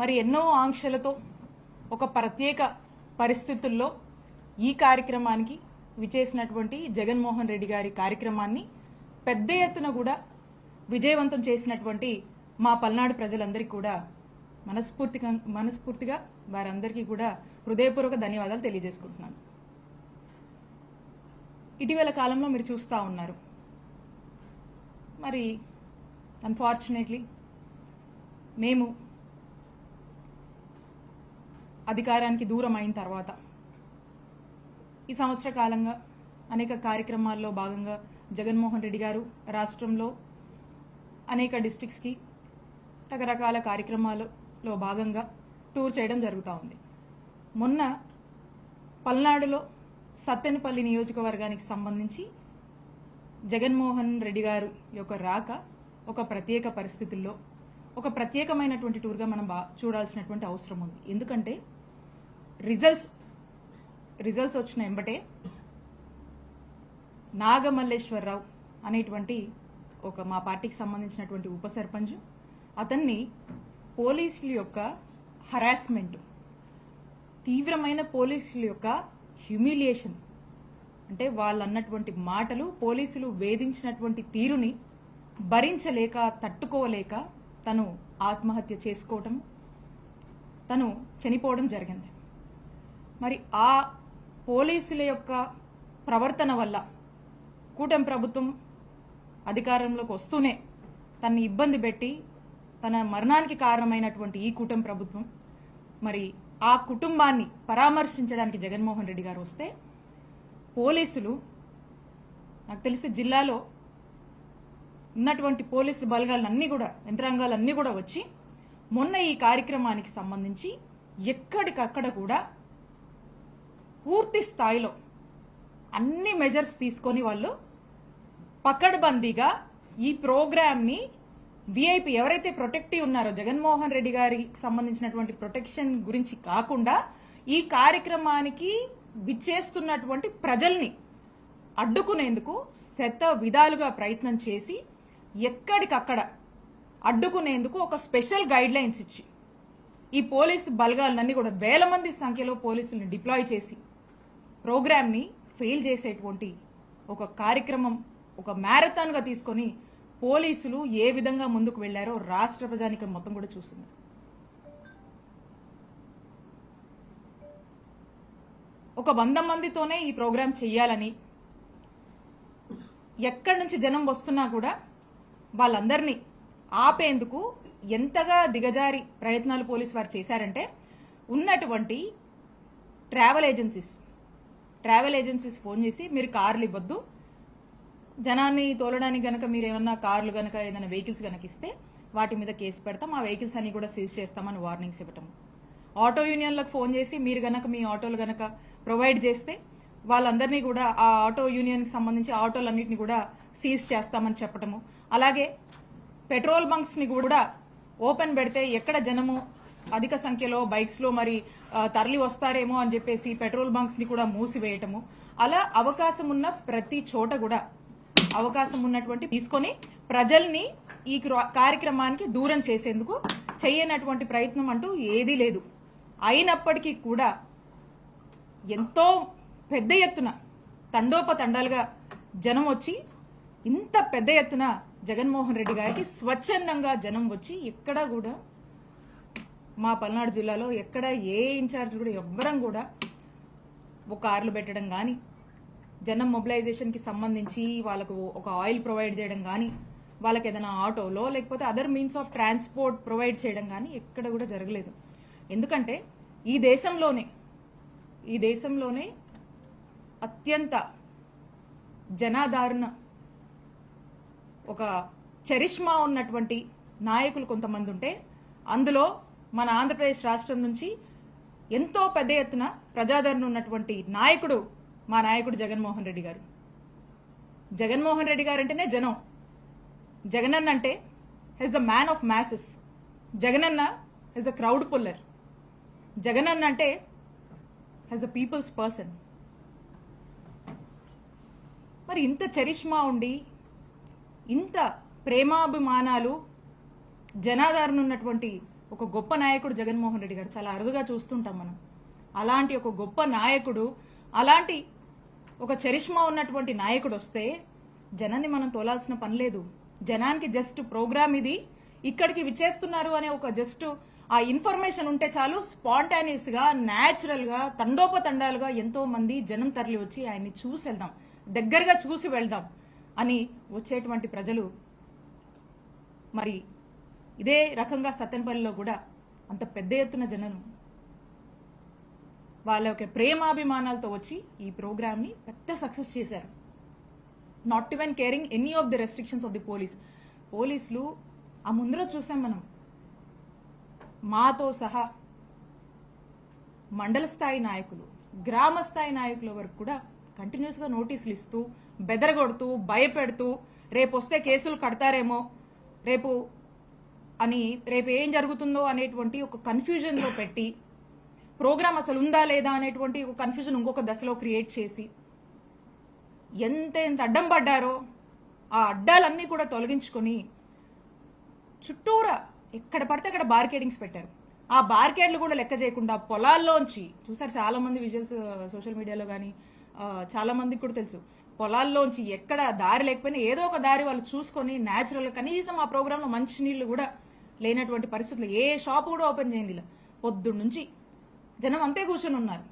మరి ఎన్నో ఆంక్షలతో ఒక ప్రత్యేక పరిస్థితుల్లో ఈ కార్యక్రమానికి విచేసినటువంటి జగన్మోహన్ రెడ్డి గారి కార్యక్రమాన్ని పెద్ద ఎత్తున కూడా విజయవంతం చేసినటువంటి మా పల్నాడు ప్రజలందరికీ కూడా మనస్ఫూర్తిగా మనస్ఫూర్తిగా వారందరికీ కూడా హృదయపూర్వక ధన్యవాదాలు తెలియజేసుకుంటున్నాను. ఇటీవల కాలంలో మీరు చూస్తూ ఉన్నారు. మరి అన్ఫార్చునేట్లీ మేము అధికారానికి దూరం అయిన తర్వాత. ఈ సంవత్సర కాలంగా అనేక కార్యక్రమాల్లో భాగంగా జగన్మోహన్ రెడ్డి గారు రాష్ట్రంలో అనేక డిస్టిక్స్కి రకరకాల కార్యక్రమాలలో భాగంగా టూర్ చేయడం జరుగుతూ ఉంది. మొన్న పల్నాడులో సత్తెనపల్లి నియోజకవర్గానికి సంబంధించి జగన్మోహన్ రెడ్డి గారు యొక్క రాక ఒక ప్రత్యేక పరిస్థితుల్లో ఒక ప్రత్యేకమైనటువంటి టూర్గా మనం బా చూడాల్సినటువంటి అవసరం ఉంది. ఎందుకంటే రిజల్ట్స్ రిజల్ట్స్ వచ్చిన ఎంబటే నాగమల్లేశ్వరరావు అనేటువంటి ఒక మా పార్టీకి సంబంధించినటువంటి ఉప సర్పంచ్. అతన్ని పోలీసుల యొక్క హరాస్మెంట్ తీవ్రమైన పోలీసుల యొక్క హ్యూమిలియేషన్ అంటే వాళ్ళు అన్నటువంటి మాటలు పోలీసులు వేధించినటువంటి తీరుని భరించలేక తట్టుకోలేక తను ఆత్మహత్య చేసుకోవటం తను చనిపోవడం జరిగింది. మరి ఆ పోలీసుల యొక్క ప్రవర్తన వల్ల కూటమి ప్రభుత్వం అధికారంలోకి వస్తూనే తనని ఇబ్బంది పెట్టి తన మరణానికి కారణమైనటువంటి ఈ కూటమి ప్రభుత్వం మరి ఆ కుటుంబాన్ని పరామర్శించడానికి జగన్మోహన్ రెడ్డి గారు వస్తే పోలీసులు నాకు తెలిసి జిల్లాలో ఉన్నటువంటి పోలీసులు బలగాలన్నీ కూడా యంత్రాంగాలన్నీ కూడా వచ్చి మొన్న ఈ కార్యక్రమానికి సంబంధించి ఎక్కడికక్కడ కూడా పూర్తి స్థాయిలో అన్ని మెజర్స్ తీసుకొని వాళ్ళు పకడ్బందీగా ఈ ప్రోగ్రామ్ని విఐపి ఎవరైతే ప్రొటెక్టివ్ ఉన్నారో జగన్మోహన్ రెడ్డి గారికి సంబంధించినటువంటి ప్రొటెక్షన్ గురించి కాకుండా ఈ కార్యక్రమానికి విచ్చేస్తున్నటువంటి ప్రజల్ని అడ్డుకునేందుకు శత విధాలుగా ప్రయత్నం చేసి ఎక్కడికక్కడ అడ్డుకునేందుకు ఒక స్పెషల్ గైడ్ లైన్స్ ఇచ్చి ఈ పోలీసు బలగాలన్నీ కూడా వేల మంది సంఖ్యలో పోలీసుల్ని డిప్లాయ్ చేసి ప్రోగ్రామ్ని ఫెయిల్ చేసేటువంటి ఒక కార్యక్రమం ఒక మ్యారథాన్గా తీసుకొని పోలీసులు ఏ విధంగా ముందుకు వెళ్ళారో రాష్ట్ర ప్రజానికం మొత్తం కూడా చూసింది. ఒక వంద మందితోనే ఈ ప్రోగ్రాం చేయాలని ఎక్కడి నుంచి జనం వస్తున్నా కూడా వాళ్ళందరినీ ఆపేందుకు ఎంతగా దిగజారి ప్రయత్నాలు పోలీసు వారు చేశారంటే ఉన్నటువంటి travel agencies travel agencies phone చేసి మీరు కార్లు ఇవ్వద్దు. జనాన్ని తోలడానికి గనక మీరు ఏమన్నా కార్లు గనక ఏదైనా వెహికల్స్ గనక ఇస్తే వాటి మీద కేసు పెడతాం. ఆ వెహికల్స్ అన్ని కూడా సీజ్ చేస్తామని వార్నింగ్స్ ఇవ్వటం. ఆటో యూనియన్లకు ఫోన్ చేసి మీరు గనక మీ ఆటోలు గనక ప్రొవైడ్ చేస్తే వాళ్ళందరినీ కూడా ఆ ఆటో యూనియన్కి సంబంధించి ఆటోలన్నింటినీ కూడా సీజ్ చేస్తామని చెప్పటము. అలాగే పెట్రోల్ బంక్స్ని కూడా ఓపెన్ పెడితే ఎక్కడ జనము అధిక సంఖ్యలో బైక్స్లో మరి తరలి వస్తారేమో అని చెప్పేసి పెట్రోల్ బంక్స్ని కూడా మూసివేయటము. అలా అవకాశం ఉన్న ప్రతి చోట కూడా అవకాశం ఉన్నటువంటి తీసుకొని ప్రజల్ని ఈ కార్యక్రమానికి దూరం చేసేందుకు చేయనటువంటి ప్రయత్నం అంటూ ఏదీ లేదు. అయినప్పటికీ కూడా ఎంతో పెద్ద ఎత్తున తండోపతండాలుగా జనం వచ్చి ఇంత పెద్ద ఎత్తున జగన్మోహన్ రెడ్డి గారికి స్వచ్ఛందంగా జనం వచ్చి ఎక్కడా కూడా మా పల్నాడు జిల్లాలో ఎక్కడ ఏ ఇన్ఛార్జ్ కూడా ఎవ్వరం కూడా ఒక కార్లు పెట్టడం కానీ జనం మొబిలైజేషన్కి సంబంధించి వాళ్ళకు ఒక ఆయిల్ ప్రొవైడ్ చేయడం కానీ వాళ్ళకి ఏదైనా ఆటోలో లేకపోతే other means of transport provide చేయడం కానీ ఎక్కడ కూడా జరగలేదు. ఎందుకంటే ఈ దేశంలోనే ఈ దేశంలోనే అత్యంత జనాధారణ ఒక చరిష్మా ఉన్నటువంటి నాయకులు కొంతమంది ఉంటే అందులో మన ఆంధ్రప్రదేశ్ రాష్ట్రం నుంచి ఎంతో పెద్ద ఎత్తున ప్రజాదరణ ఉన్నటువంటి నాయకుడు మా నాయకుడు జగన్మోహన్ రెడ్డి గారు. జగన్మోహన్ రెడ్డి గారు అంటేనే జనం. జగనన్న అంటే he's the man of masses Jagananna he's the crowd puller. జగనన్న అంటే హెస్ ద పీపుల్స్ పర్సన్. మరి ఇంత చరిష్మా ఉండి ఇంత ప్రేమాభిమానాలు జనాదరణ ఉన్నటువంటి ఒక గొప్ప నాయకుడు జగన్మోహన్ రెడ్డి గారు చాలా అరుదుగా చూస్తుంటాం మనం. అలాంటి ఒక గొప్ప నాయకుడు అలాంటి ఒక చరిష్మా ఉన్నటువంటి నాయకుడు వస్తే జనాన్ని మనం తోలాల్సిన పని లేదు. జనానికి జస్ట్ ప్రోగ్రామ్ ఇది. ఇక్కడికి విచ్చేస్తున్నారు అనే ఒక జస్ట్ ఆ ఇన్ఫర్మేషన్ ఉంటే చాలు స్పాంటానియస్గా న్యాచురల్గా తండోపతండాలుగా ఎంతో మంది జనం తరలి వచ్చి ఆయన్ని చూసి వెళ్దాం. దగ్గరగా చూసి వెళ్దాం అని వచ్చేటువంటి ప్రజలు మరి ఇదే రకంగా సత్తెనపల్లిలో కూడా అంత పెద్ద ఎత్తున జనం వాళ్ళ యొక్క ప్రేమాభిమానాలతో వచ్చి ఈ ప్రోగ్రామ్ని పెద్ద సక్సెస్ చేశారు. Not even caring any of the restrictions of the police పోలీసులు ఆ ముందర చూసాం మనం. మాతో సహా మండల స్థాయి నాయకులు గ్రామ స్థాయి నాయకుల వరకు కూడా కంటిన్యూస్గా నోటీసులు ఇస్తూ బెదరగొడుతూ భయపెడుతూ రేపు వస్తే కేసులు కడతారేమో రేపు అని రేపు ఏం జరుగుతుందో అనేటువంటి ఒక కన్ఫ్యూజన్లో పెట్టి ప్రోగ్రామ్ అసలు ఉందా లేదా అనేటువంటి ఒక కన్ఫ్యూజన్ ఇంకొక దశలో క్రియేట్ చేసి ఎంత ఎంత అడ్డం పడ్డారో ఆ అడ్డాలన్నీ కూడా తొలగించుకొని చుట్టూరా ఎక్కడ పడితే అక్కడ బార్కేడింగ్స్ పెట్టారు. ఆ బార్కేడ్లు కూడా లెక్క చేయకుండా పొలాల్లోంచి చూసారు చాలా మంది విజువల్స్ సోషల్ మీడియాలో కానీ చాలా మందికి కూడా తెలుసు. పొలాల్లోంచి ఎక్కడ దారి లేకపోయినా ఏదో ఒక దారి వాళ్ళు చూసుకొని న్యాచురల్ కనీసం ఆ ప్రోగ్రామ్లో మంచి నీళ్ళు కూడా లేనటువంటి పరిస్థితులు. ఏ షాప్ కూడా ఓపెన్ చేయండి పొద్దున్న నుంచి జనం అంతే కూర్చొని ఉన్నారు.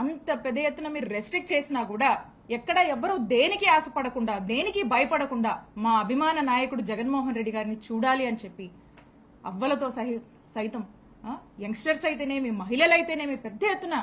అంత పెద్ద ఎత్తున మీరు రెస్ట్రిక్ట్ చేసినా కూడా ఎక్కడ ఎవ్వరూ దేనికి ఆశపడకుండా దేనికి భయపడకుండా మా అభిమాన నాయకుడు జగన్మోహన్ రెడ్డి గారిని చూడాలి అని చెప్పి అవ్వలతో సహి సైతం యంగ్స్టర్స్ అయితేనేమి మహిళలైతేనేమి పెద్ద ఎత్తున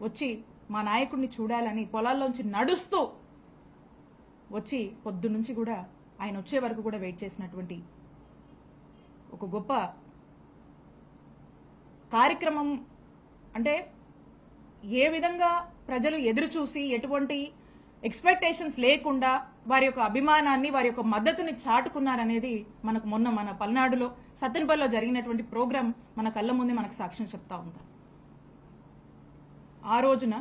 వచ్చి మా నాయకుడిని చూడాలని పొలాల్లోంచి నడుస్తూ వచ్చి పొద్దు నుంచి కూడా ఆయన వచ్చే వరకు కూడా వెయిట్ చేసినటువంటి ఒక గొప్ప కార్యక్రమం అంటే ఏ విధంగా ప్రజలు ఎదురు చూసి ఎటువంటి ఎక్స్పెక్టేషన్స్ లేకుండా వారి యొక్క అభిమానాన్ని వారి యొక్క మద్దతుని చాటుకున్నారనేది మనకు మొన్న మన పల్నాడులో సత్తెనపల్లిలో జరిగినటువంటి ప్రోగ్రాం మన కళ్ళ ముందే మనకు సాక్ష్యం చెప్తా ఉంది? ఆ రోజున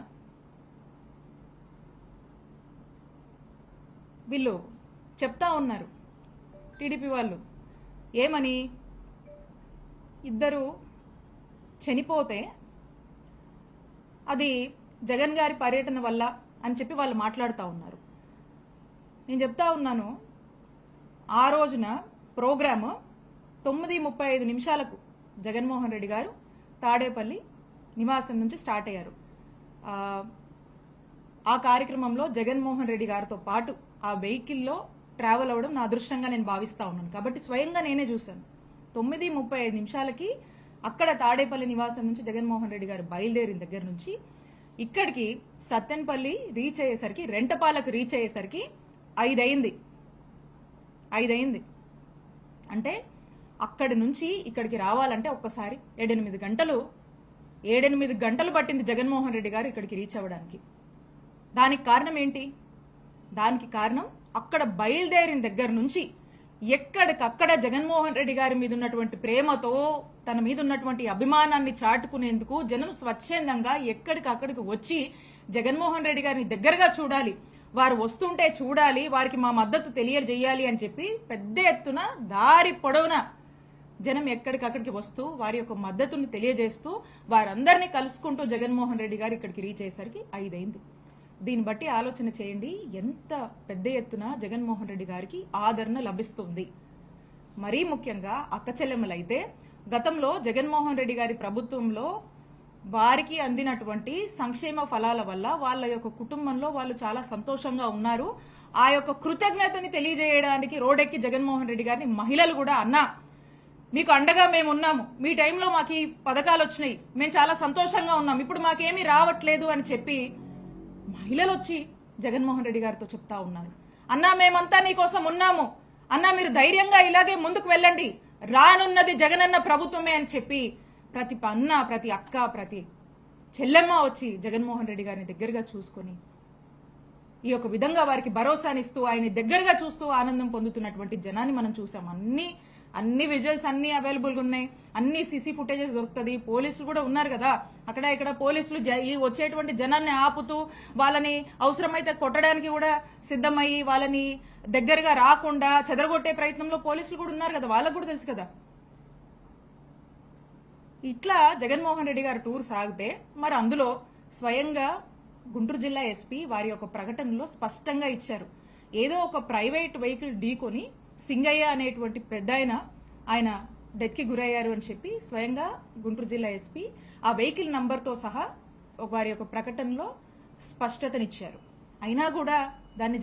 వీళ్ళు చెప్తా ఉన్నారు. టీడీపీ వాళ్ళు ఏమని? ఇద్దరు చనిపోతే అది జగన్ గారి పర్యటన వల్ల అని చెప్పి వాళ్ళు మాట్లాడుతూ ఉన్నారు. నేను చెప్తా ఉన్నాను ఆ రోజున ప్రోగ్రామ్ తొమ్మిది ముప్పై ఐదు నిమిషాలకు జగన్మోహన్ రెడ్డి గారు తాడేపల్లి నివాసం నుంచి స్టార్ట్ అయ్యారు. ఆ, ఆ కార్యక్రమంలో జగన్మోహన్ రెడ్డి గారితో పాటు ఆ వెహికల్లో ట్రావెల్ అవ్వడం నా అదృష్టంగా నేను భావిస్తా ఉన్నాను. కాబట్టి స్వయంగా నేనే చూశాను. తొమ్మిది ముప్పై ఐదు నిమిషాలకి అక్కడ తాడేపల్లి నివాసం నుంచి జగన్మోహన్ రెడ్డి గారు బయలుదేరిన దగ్గర నుంచి ఇక్కడికి సత్తెనపల్లి రీచ్ అయ్యేసరికి రెంటపాలకు రీచ్ అయ్యేసరికి ఐదయింది. ఐదయింది. అంటే అక్కడి నుంచి ఇక్కడికి రావాలంటే ఒక్కసారి ఏడెనిమిది గంటలు ఏడెనిమిది గంటలు పట్టింది జగన్మోహన్ రెడ్డి గారు ఇక్కడికి రీచ్ అవ్వడానికి. దానికి కారణం ఏంటి? దానికి కారణం అక్కడ బయలుదేరిన దగ్గర నుంచి ఎక్కడికక్కడ జగన్మోహన్ రెడ్డి గారి మీద ఉన్నటువంటి ప్రేమతో తన మీద ఉన్నటువంటి అభిమానాన్ని చాటుకునేందుకు జనం స్వచ్ఛందంగా ఎక్కడికక్కడికి వచ్చి జగన్మోహన్ రెడ్డి గారిని దగ్గరగా చూడాలి వారు వస్తుంటే చూడాలి వారికి మా మద్దతు తెలియజేయాలి అని చెప్పి పెద్ద ఎత్తున దారి పొడవునా జనం ఎక్కడికక్కడికి వస్తూ వారి యొక్క మద్దతును తెలియజేస్తూ వారందరినీ కలుసుకుంటూ జగన్మోహన్ రెడ్డి గారు ఇక్కడికి రీచ్ అయ్యేసరికి ఐదైంది. దీన్ని బట్టి ఆలోచన చేయండి. ఎంత పెద్ద ఎత్తున జగన్మోహన్ రెడ్డి గారికి ఆదరణ లభిస్తుంది. మరీ ముఖ్యంగా అక్క చెల్లెమ్మలైతే గతంలో జగన్మోహన్ రెడ్డి గారి ప్రభుత్వంలో వారికి అందినటువంటి సంక్షేమ ఫలాల వల్ల వాళ్ళ యొక్క కుటుంబంలో వాళ్ళు చాలా సంతోషంగా ఉన్నారు. ఆ యొక్క కృతజ్ఞతని తెలియజేయడానికి రోడెక్కి జగన్మోహన్ రెడ్డి గారిని మహిళలు కూడా అన్నా మీకు అండగా మేము ఉన్నాము. మీ టైంలో మాకు ఈ పథకాలు వచ్చినాయి. మేము చాలా సంతోషంగా ఉన్నాం. ఇప్పుడు మాకేమీ రావట్లేదు అని చెప్పి మహిళలు వచ్చి జగన్మోహన్ రెడ్డి గారితో చెప్తా ఉన్నారు అన్నా మేమంతా నీకోసం ఉన్నాము. అన్నా మీరు ధైర్యంగా ఇలాగే ముందుకు వెళ్ళండి. రానున్నది జగనన్న ప్రభుత్వమే అని చెప్పి ప్రతి అన్న ప్రతి అక్క ప్రతి చెల్లెమ్మ వచ్చి జగన్మోహన్ రెడ్డి గారిని దగ్గరగా చూసుకొని ఈ యొక్క విధంగా వారికి భరోసానిస్తూ ఆయన దగ్గరగా చూస్తూ ఆనందం పొందుతున్నటువంటి జనాన్ని మనం చూసాం. అన్ని అన్ని విజువల్స్ అన్ని అవైలబుల్గా ఉన్నాయి. అన్ని సీసీ ఫుటేజెస్ దొరుకుతుంది. పోలీసులు కూడా ఉన్నారు కదా. అక్కడ ఇక్కడ పోలీసులు ఈ వచ్చేటువంటి జనాల్ని ఆపుతూ వాళ్ళని అవసరమైతే కొట్టడానికి కూడా సిద్ధమయ్యి వాళ్ళని దగ్గరగా రాకుండా చెదరగొట్టే ప్రయత్నంలో పోలీసులు కూడా ఉన్నారు కదా. వాళ్ళకు కూడా తెలుసు కదా. ఇట్లా జగన్మోహన్ రెడ్డి గారు టూర్ సాగితే మరి అందులో స్వయంగా గుంటూరు జిల్లా ఎస్పీ వారి యొక్క ప్రకటనలో స్పష్టంగా ఇచ్చారు. ఏదో ఒక ప్రైవేట్ వెహికల్ ఢీకొని సింగయ్య అనేటువంటి పెద్ద ఆయన ఆయన డెత్కి గురయ్యారు అని చెప్పి స్వయంగా గుంటూరు జిల్లా ఎస్పీ ఆ వెహికల్ నంబర్తో సహా ఒక వారి యొక్క ప్రకటనలో స్పష్టతనిచ్చారు. అయినా కూడా దాన్ని